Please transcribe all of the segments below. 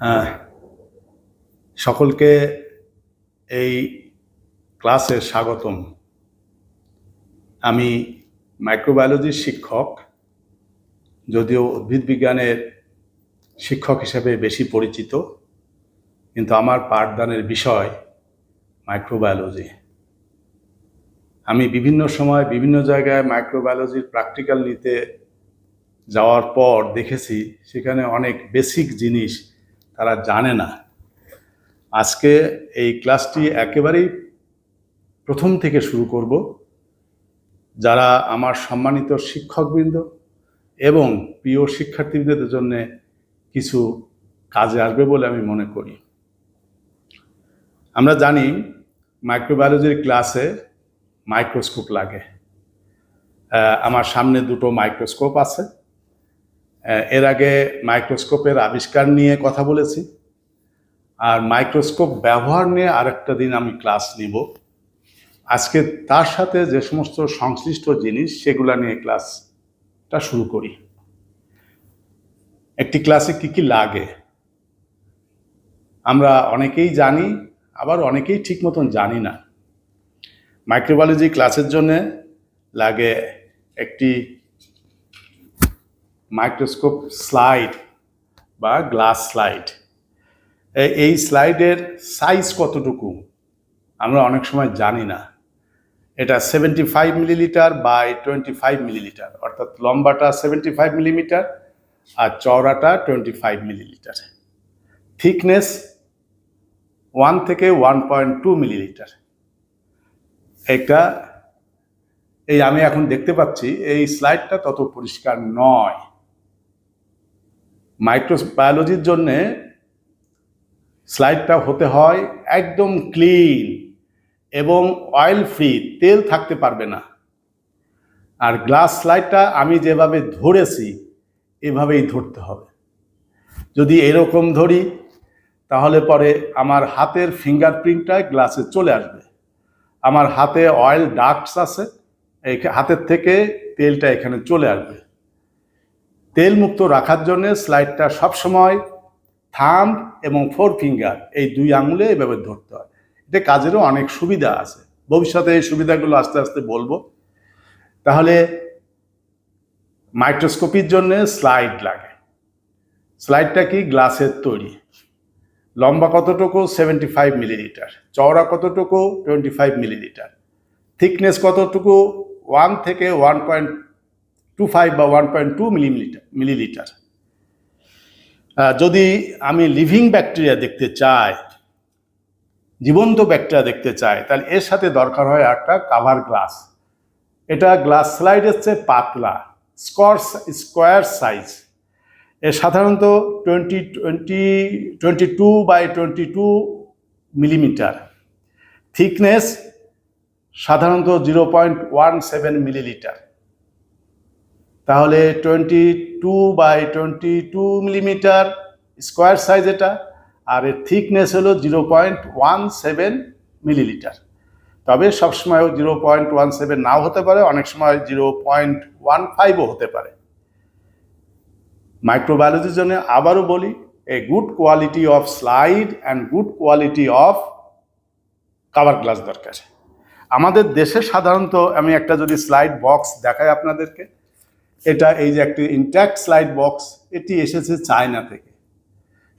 হ্যাঁ, সকলকে এই ক্লাসে স্বাগতম। আমি মাইক্রোবায়োলজির শিক্ষক যদিও উদ্ভিদ বিজ্ঞানের শিক্ষক হিসেবে বেশি পরিচিত কিন্তু আমার পাঠদানের বিষয় মাইক্রোবায়োলজি আমি বিভিন্ন সময় বিভিন্ন জায়গায় মাইক্রোবায়োলজির প্র্যাকটিক্যাল নিতে যাওয়ার পর দেখেছি সেখানে অনেক বেসিক জিনিস তারা জানে না। আজকে এই ক্লাসটি একেবারেই প্রথম থেকে শুরু করব। যারা আমার সম্মানিত শিক্ষকবৃন্দ এবং প্রিয় শিক্ষার্থীদের জন্য কিছু কাজে আসবে বলে আমি মনে করি। আমরা জানি মাইক্রোবায়োলজির ক্লাসে মাইক্রোস্কোপ লাগে। আমার সামনে দুটো মাইক্রোস্কোপ আছে। এর আগে মাইক্রোস্কোপের আবিষ্কার নিয়ে কথা বলেছি। আর মাইক্রোস্কোপ ব্যবহার নিয়ে আরেকটা দিন আমি ক্লাস নিব। আজকে তার সাথে যে সমস্ত সংশ্লিষ্ট জিনিস, সেগুলা নিয়ে ক্লাসটা শুরু করি। একটি ক্লাসে কি কি লাগে? আমরা অনেকেই জানি, আবার অনেকেই ঠিক মতন জানি না। মাইক্রোবায়োলজি ক্লাসের জন্য লাগে একটি মাইক্রোস্কোপ স্লাইড বা গ্লাস স্লাইড এই স্লাইডের সাইজ কতটুকু? আমরা অনেক সময় জানি না। এটা seventy five millilitre by twenty five millilitre অর্থাৎ লম্বাটা সেভেন্টি ফাইভ মিলিমিটার আর চওড়াটা twenty five millilitre thickness one থেকে ওয়ান পয়েন্ট টু মিলিলিটার এটা এই আমি এখন দেখতে পাচ্ছি, এই স্লাইডটা তত পরিষ্কার নয়। মাইক্রোবায়োলজির জন্যে স্লাইডটা হতে হয় একদম ক্লিন এবং অয়েল ফ্রি, তেল থাকতে পারবে না। আর গ্লাস স্লাইডটা আমি যেভাবে ধরেছি, এভাবেই ধরতে হবে। যদি এরকম ধরি, তাহলে পরে আমার হাতের ফিঙ্গারপ্রিন্টটা গ্লাসে চলে আসবে। আমার হাতে অয়েল ডাক্টস আছে, এই হাতের থেকে তেলটা এখানে চলে আসবে। তেল মুক্ত রাখার জন্য স্লাইডটা সবসময় থাম এবং ফোর ফিঙ্গার, এই দুই আঙুলে এভাবে ধরতে হয়। এটা কাজেরও অনেক সুবিধা আছে। ভবিষ্যতে এই সুবিধাগুলো আস্তে আস্তে বলব। তাহলে মাইক্রোস্কোপির জন্য স্লাইড লাগে। স্লাইডটা কি গ্লাসের তৈরি। লম্বা কতটুকু? Seventy five millilitre. চওড়া কতটুকু? Twenty five millilitre. থিকনেস কতটুকু? ওয়ান থেকে ওয়ান পয়েন্ট টু ফাইভ বা one point two millimetre millilitre যদি আমি লিভিং ব্যাকটেরিয়া দেখতে চাই, জীবন্ত ব্যাকটেরিয়া দেখতে চাই, তাহলে এর সাথে দরকার হয় একটা কাভার গ্লাস এটা গ্লাস স্লাইড হচ্ছে পাতলা স্কোয়ার স্কোয়ার সাইজ এ সাধারণত twenty twenty twenty two by twenty two millimetre thickness সাধারণত zero point one seven millilitre তাহলে twenty two by twenty two millimetre square size এটা, আর এর থিকনেস হলো zero point one seven millilitre তবে সবসময় জিরো পয়েন্ট ওয়ান সেভেন নাও হতে পারে, অনেক সময় জিরো পয়েন্ট ওয়ান ফাইভও হতে পারে। মাইক্রোবায়োলজির জন্য আবারও বলি a good quality of slide and good quality of cover glass দরকার। আমাদের দেশে সাধারণত আমি একটা যদি স্লাইড বক্স দেখাই আপনাদেরকে এটা এই যে একটি ইন্ট্যাক্ট স্লাইড বক্স এটি এসেছে চায়না থেকে।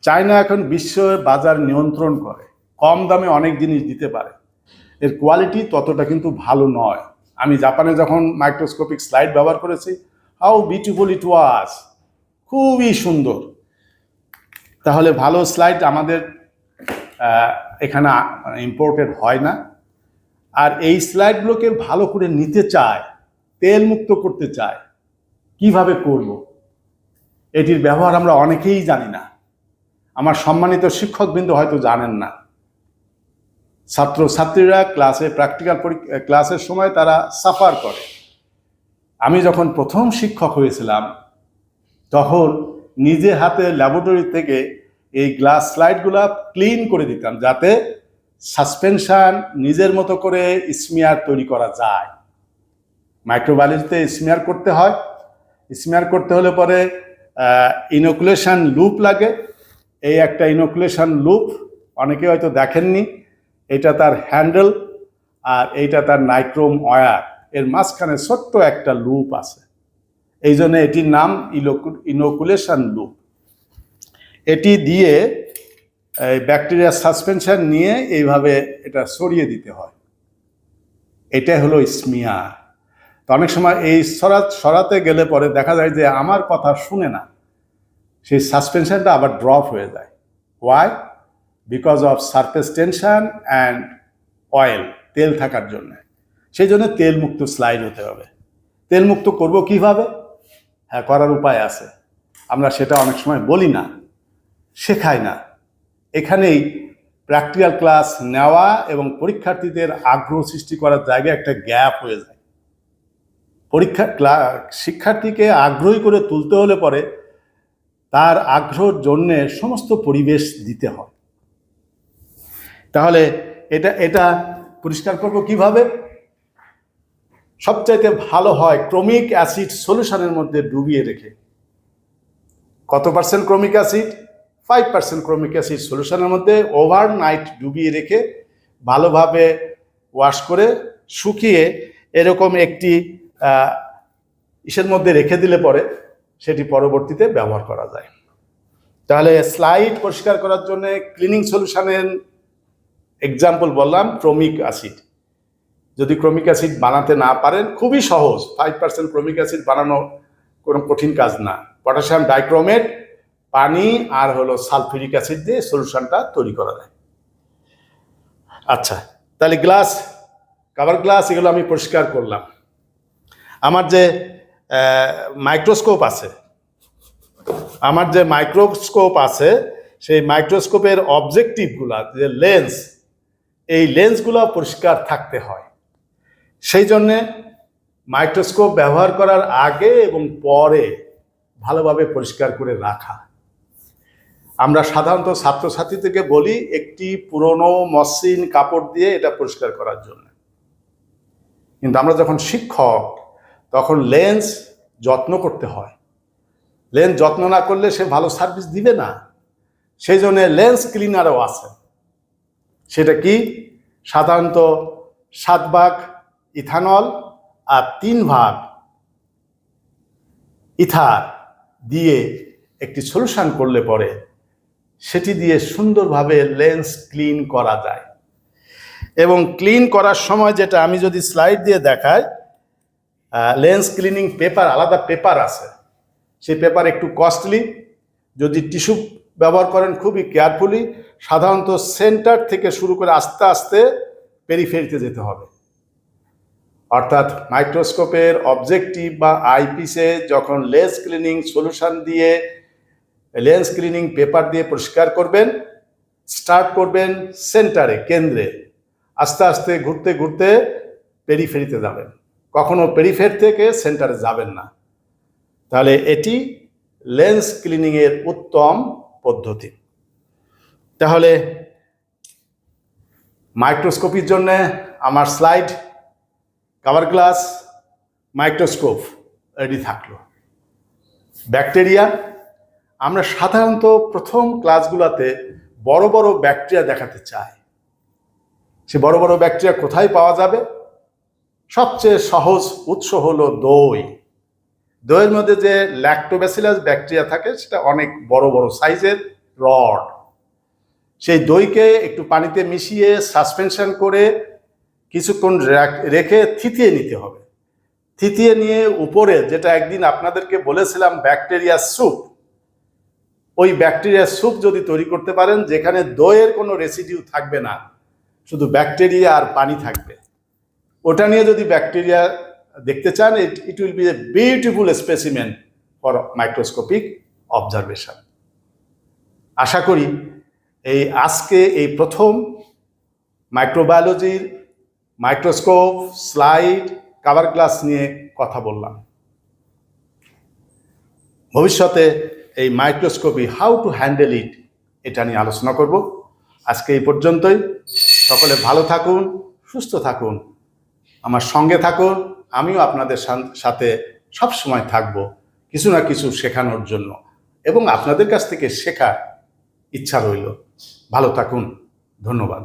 চায়না এখন বিশ্ব বাজার নিয়ন্ত্রণ করে। কম দামে অনেক জিনিস দিতে পারে। এর কোয়ালিটি ততটা কিন্তু ভালো নয়। আমি জাপানে যখন মাইক্রোস্কোপিক স্লাইড ব্যবহার করেছি হাউ বিউটিফুল ইট ওয়াজ খুবই সুন্দর। তাহলে ভালো স্লাইড আমাদের এখানে ইম্পোর্টেড হয় না। আর এই স্লাইডগুলোকে ভালো করে নিতে চায় তেল মুক্ত করতে চায়। কীভাবে করব? এটির ব্যবহার আমরা অনেকেই জানি না। আমার সম্মানিত শিক্ষকবৃন্দ হয়তো জানেন না। ছাত্র ছাত্রীরা ক্লাসে প্র্যাকটিক্যাল পরীক্ষা ক্লাসের সময় তারা সাফার করে। আমি যখন প্রথম শিক্ষক হয়েছিলাম, তখন নিজে হাতে ল্যাবরেটরি থেকে এই গ্লাস স্লাইডগুলা ক্লিন করে দিতাম যাতে সাসপেনশান নিজের মতো করে স্মিয়ার তৈরি করা যায়। মাইক্রোবায়োলজিতে স্মিয়ার করতে হয় স্মিয়ার করতে হলে পরে ইনোকুলেশন লুপ লাগে। এই একটা ইনোকুলেশন লুপ অনেকে হয়তো দেখেননি। এটা তার হ্যান্ডেল আর এইটা তার নাইক্রোম ওয়্যার এর মাঝখানে ছোট্ট একটা লুপ আছে। এই জন্য এটির নাম ইনোকুলেশন লুপ এটি দিয়ে ব্যাকটেরিয়া সাসপেনশন নিয়ে এইভাবে এটা সরিয়ে দিতে হয়। এটাই হলো স্মিয়ার। তো অনেক সময় এই সরা সরাতে গেলে পরে দেখা যায় যে আমার কথা শুনে না। সেই সাসপেনশনটা আবার ড্রপ হয়ে যায়। Why because of surface tension and oil তেল থাকার জন্য। সেই জন্য তেল মুক্ত স্লাইড হতে হবে। তেল মুক্ত করব কীভাবে? হ্যাঁ করার উপায় আছে। আমরা সেটা অনেক সময় বলি না, শেখাই না। এখানেই প্র্যাকটিক্যাল ক্লাস নেওয়া এবং পরীক্ষার্থীদের আগ্রহ সৃষ্টি করার জায়গায় একটা গ্যাপ হয়ে যায়। পরীক্ষা ক্লা, শিক্ষার্থীকে আগ্রহী করে তুলতে হলে পরে তার আগ্রহের জন্যে সমস্ত পরিবেশ দিতে হয়। তাহলে এটা এটা পরিষ্কার করব কীভাবে? সবচাইতে ভালো হয় ক্রমিক অ্যাসিড সলিউশনের মধ্যে ডুবিয়ে রেখে। কত percent chromic acid? Five percent chromic acid সলিউশনের মধ্যে ওভারনাইট ডুবিয়ে রেখে ভালোভাবে ওয়াশ করে শুকিয়ে এরকম একটি ইসের মধ্যে রেখে দিলে পরে সেটি পরবর্তীতে ব্যবহার করা যায়। তাহলে স্লাইড পরিষ্কার করার জন্য ক্লিনিং সলিউশনের এক্সাম্পল বললাম ক্রমিক অ্যাসিড যদি ক্রমিক অ্যাসিড বানাতে না পারেন, খুবই সহজ ফাইভ পার্সেন্ট ক্রমিক অ্যাসিড বানানো কোনো কঠিন কাজ না। পটাশিয়াম ডাইক্রোমেট পানি আর হলো সালফিউরিক অ্যাসিড দিয়ে সলিউশনটা তৈরি করা যায়। আচ্ছা তাহলে গ্লাস কাভার গ্লাস এগুলো আমি পরিষ্কার করলাম। আমার যে মাইক্রোস্কোপ আছে, আমার যে মাইক্রোস্কোপ আছে, সেই মাইক্রোস্কোপের অবজেক্টিভগুলা যে লেন্স এই লেন্সগুলো পরিষ্কার থাকতে হয়। সেই জন্যে মাইক্রোস্কোপ ব্যবহার করার আগে এবং পরে ভালোভাবে পরিষ্কার করে রাখা। আমরা সাধারণত ছাত্রছাত্রীদেরকে বলি, একটি পুরনো মসৃণ কাপড় দিয়ে এটা পরিষ্কার করার জন্য। কিন্তু আমরা যখন শিক্ষক তখন লেন্স যত্ন করতে হয়। লেন্স যত্ন না করলে সে ভালো সার্ভিস দিবে না। সেই জন্য লেন্স ক্লিনারও আছে। সেটা কি? সাধারণত সাত ভাগ ইথানল আর তিন ভাগ ইথার দিয়ে একটি সলিউশন করলে পরে সেটি দিয়ে সুন্দরভাবে লেন্স ক্লিন করা যায়। এবং ক্লিন করার সময় যেটা আমি যদি স্লাইড দিয়ে দেখাই লেন্স ক্লিনিং পেপার আলাদা পেপার আছে। সেই পেপার একটু কস্টলি যদি টিস্যু ব্যবহার করেন খুবই কেয়ারফুলি সাধারণত সেন্টার থেকে শুরু করে আস্তে আস্তে পেরিফেরিতে যেতে হবে। অর্থাৎ মাইক্রোস্কোপের অবজেক্টিভ বা আইপিসে যখন লেন্স ক্লিনিং সলিউশন দিয়ে লেন্স ক্লিনিং পেপার দিয়ে পরিষ্কার করবেন স্টার্ট করবেন সেন্টারে কেন্দ্রে। আস্তে আস্তে ঘুরতে ঘুরতে পেরিফেরিতে যাবেন। কখনো পেরিফের থেকে সেন্টারে যাবেন না। তাহলে এটি লেন্স ক্লিনিংয়ের উত্তম পদ্ধতি। তাহলে মাইক্রোস্কোপির জন্য আমার slide cover glass microscope ready থাকল। ব্যাকটেরিয়া আমরা সাধারণত প্রথম ক্লাসগুলোতে বড় বড় ব্যাকটেরিয়া দেখাতে চাই। সে বড় বড় ব্যাকটেরিয়া কোথায় পাওয়া যাবে? সবচেয়ে সহজ উৎস হলো দই। দইয়ের মধ্যে যে ল্যাক্টোব্যাসিলাস ব্যাকটেরিয়া থাকে, সেটা অনেক বড় বড় সাইজের রড সেই দইকে একটু পানিতে মিশিয়ে সাসপেনশন করে কিছুক্ষণ রেখে থিতিয়ে নিতে হবে। থিতিয়ে নিয়ে উপরে যেটা একদিন আপনাদেরকে বলেছিলাম ব্যাকটেরিয়া স্যুপ ওই ব্যাকটেরিয়া স্যুপ যদি তৈরি করতে পারেন, যেখানে দইয়ের কোনো রেসিডিউ থাকবে না, শুধু ব্যাকটেরিয়া আর পানি থাকবে। ওটা নিয়ে যদি ব্যাকটেরিয়া দেখতে চান it it will be a beautiful specimen for microscopic observation আশা করি এই আজকে এই প্রথম মাইক্রোবায়োলজির মাইক্রোস্কোপ স্লাইড কাভার গ্লাস নিয়ে কথা বললাম। ভবিষ্যতে এই microscopy how to handle it এটা নিয়ে আলোচনা করব। আজকে এই পর্যন্তই। সকলে ভালো থাকুন, সুস্থ থাকুন। আমার সঙ্গে থাকুন, আমিও আপনাদের সাথে সব সময় থাকব, কিছু না কিছু শেখানোর জন্য। এবং আপনাদের কাছ থেকে শেখার ইচ্ছা রইল। ভালো থাকুন, ধন্যবাদ।